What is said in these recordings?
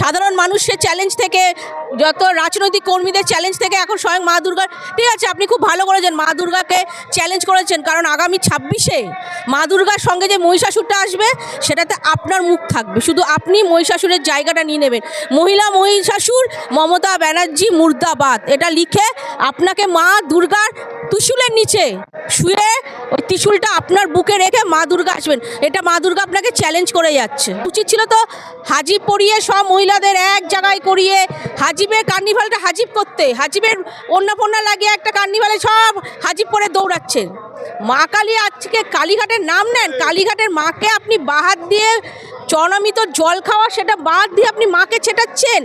সাধারণ মানুষের চ্যালেঞ্জ থেকে, যত রাজনৈতিক কর্মীদের চ্যালেঞ্জ থেকে এখন স্বয়ং মা দুর্গার ঠিক আছে, আপনি খুব ভালো করেছেন, মা দুর্গাকে চ্যালেঞ্জ করেছেন, কারণ আগামী ছাব্বিশে মা দুর্গার সঙ্গে যে মহিষাসুরটা আসবে, সেটাতে আপনার মুখ থাকবে, শুধু আপনি মহিষাসুরের জায়গাটা নিয়ে নেবেন। মহিলা মহিষাসুর মমতা ব্যানার্জি মুর্দাবাদ, এটা লিখে আপনাকে মা দুর্গার তুসুলের নিচে শুয়ে ওই ত্রিশূলটা আপনার বুকে রেখে মা দুর্গা আসবেন। এটা মা দুর্গা আপনাকে চ্যালেঞ্জ করে যাচ্ছে। উচিত ছিল তো হাজিব পরিয়ে সব মহিলাদের এক জায়গায় করিয়ে হাজিবের কার্নিভালটা হাজিব করতে। হাজিবের অন্য ফন্যা লাগিয়ে একটা কার্নিভালে সব হাজিব পরে দৌড়াচ্ছেন। মা কালী আজকে কালীঘাটের নাম নেন। কালীঘাটের মাকে আপনি বাহাত দিয়ে চরণামিত জল খাওয়া সেটা বাদ দিয়ে আপনি মাকে ছেটাচ্ছেন।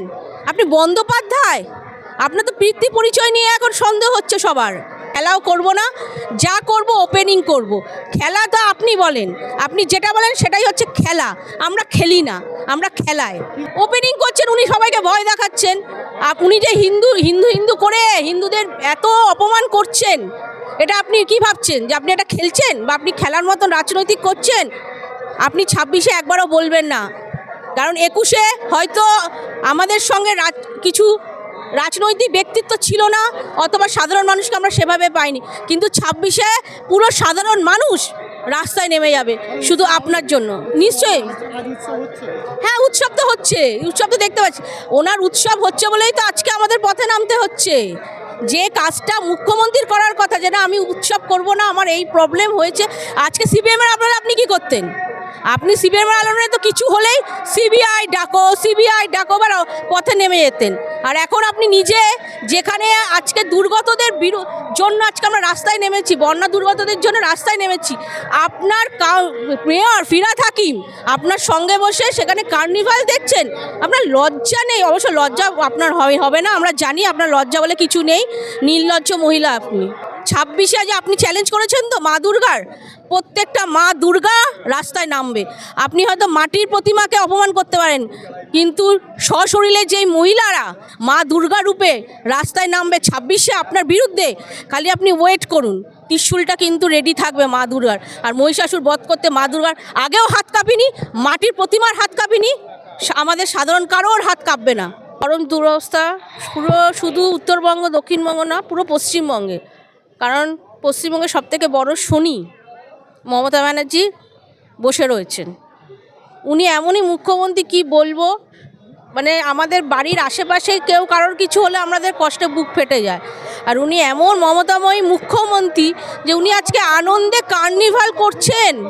আপনি বন্দ্যোপাধ্যায়? আপনার তো বৃত্তি পরিচয় নিয়ে এখন সন্দেহ হচ্ছে সবার। খেলাও করব না, যা করব ওপেনিং করব। খেলা তো আপনি বলেন, আপনি যেটা বলেন সেটাই হচ্ছে খেলা। আমরা খেলি না, আমরা খেলায়। ওপেনিং করছেন, উনি সবাইকে ভয় দেখাচ্ছেন। আপ- উনি যে হিন্দু হিন্দু হিন্দু করে হিন্দুদের এত অপমান করছেন, এটা আপনি কি ভাবছেন? যে আপনি এটা খেলছেন বা আপনি খেলার মতন রাজনৈতিক করছেন? আপনি ছাব্বিশে একবারও বলবেন না। কারণ একুশে হয়তো আমাদের সঙ্গে কিছু রাজনৈতিক ব্যক্তিত্ব ছিল না, অথবা সাধারণ মানুষকে আমরা সেভাবে পাইনি। কিন্তু ছাব্বিশে পুরো সাধারণ মানুষ রাস্তায় নেমে যাবে, শুধু আপনার জন্য। নিশ্চয়ই? হ্যাঁ উৎসব তো হচ্ছে। উৎসব তো দেখতে পাচ্ছি। ওনার উৎসব হচ্ছে বলেই তো আজকে আমাদের পথে নামতে হচ্ছে। যে কাজটা মুখ্যমন্ত্রীর করার কথা, যেটা আমি উৎসব করব না, আমার এই প্রবলেম হয়েছে। আজকে সিপিএমের আপনারা, আপনি কি করতেন? আপনি সিবিএমের আলোড়নে তো কিছু হলেই সিবিআই ডাকো সিবিআই ডাকো বা পথে নেমে যেতেন। আর এখন আপনি নিজে যেখানে আজকে দুর্গতদের জন্য আজকে আমরা রাস্তায় নেমেছি, বন্যা দুর্গতদের জন্য রাস্তায় নেমেছি, আপনার মেয়র ফিরাদ হাকিম আপনার সঙ্গে বসে সেখানে কার্নিভাল দেখছেন? আপনার লজ্জা নেই, অবশ্য লজ্জা আপনার হবে না, আমরা জানি আপনার লজ্জা বলে কিছু নেই, নির্লজ্জ মহিলা আপনি। ছাব্বিশে আজ আপনি চ্যালেঞ্জ করেছেন তো মা দুর্গার? প্রত্যেকটা মা দুর্গা রাস্তায় নামবে। আপনি হয়তো মাটির প্রতিমাকে অপমান করতে পারেন, কিন্তু সশরীরে যেই মহিলারা মা দুর্গা রূপে রাস্তায় নামবে ছাব্বিশে আপনার বিরুদ্ধে, খালি আপনি ওয়েট করুন। ত্রিশূলটা কিন্তু রেডি থাকবে মা দুর্গার। আর মহিষাসুর বধ করতে মা দুর্গার আগেও হাত কাঁপিনি, মাটির প্রতিমার হাত কাঁপিনি আমাদের সাধারণ কারোর হাত কাঁপবে না। পরম দুরবস্থা, পুরো শুধু উত্তরবঙ্গ, দক্ষিণবঙ্গ না, পুরো পশ্চিমবঙ্গে। কারণ পশ্চিমবঙ্গে সবথেকে বড় শনি মমতা ব্যানার্জি বসে রয়েছেন। উনি এমনই মুখ্যমন্ত্রী কি বলব? মানে আমাদের বাড়ির আশেপাশে কেউ কারোর কিছু হলে আমাদের কষ্টে বুক ফেটে যায়। আর উনি এমন মমতাময়ী মুখ্যমন্ত্রী যে উনি আজকে আনন্দে কার্নিভাল করছেন।